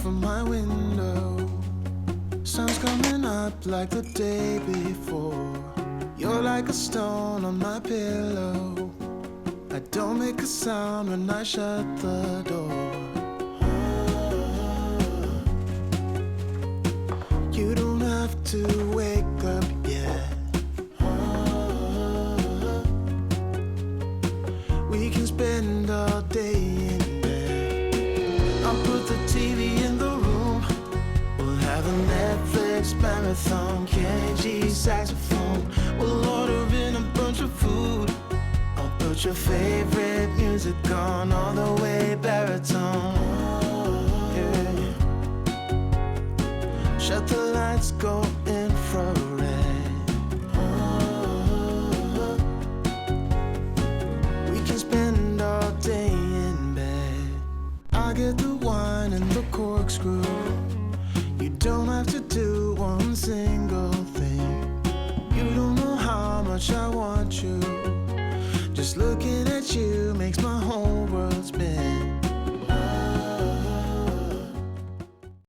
from my window. Sun's coming up like the day before. You're like a stone on my pillow. I don't make a sound when I shut the door. You don't have to wake up yet. We can spend all day Netflix marathon. Kenny G saxophone. We'll order in a bunch of food. I'll put your favorite music on all the way baritone. Yeah. Shut the lights, go infrared. We can spend all day in bed. I get the wine and the corkscrew. Don't have to do one single thing. You don't know how much I want you. Just looking at you